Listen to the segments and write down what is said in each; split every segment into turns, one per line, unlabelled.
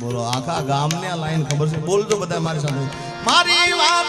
બોલો આખા ગામને આ લાઈન ખબર છે? બોલજો બધા મારી સાથે. મારી વાત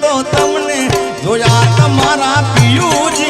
તો તમને જોયા તમારા પિયુજી.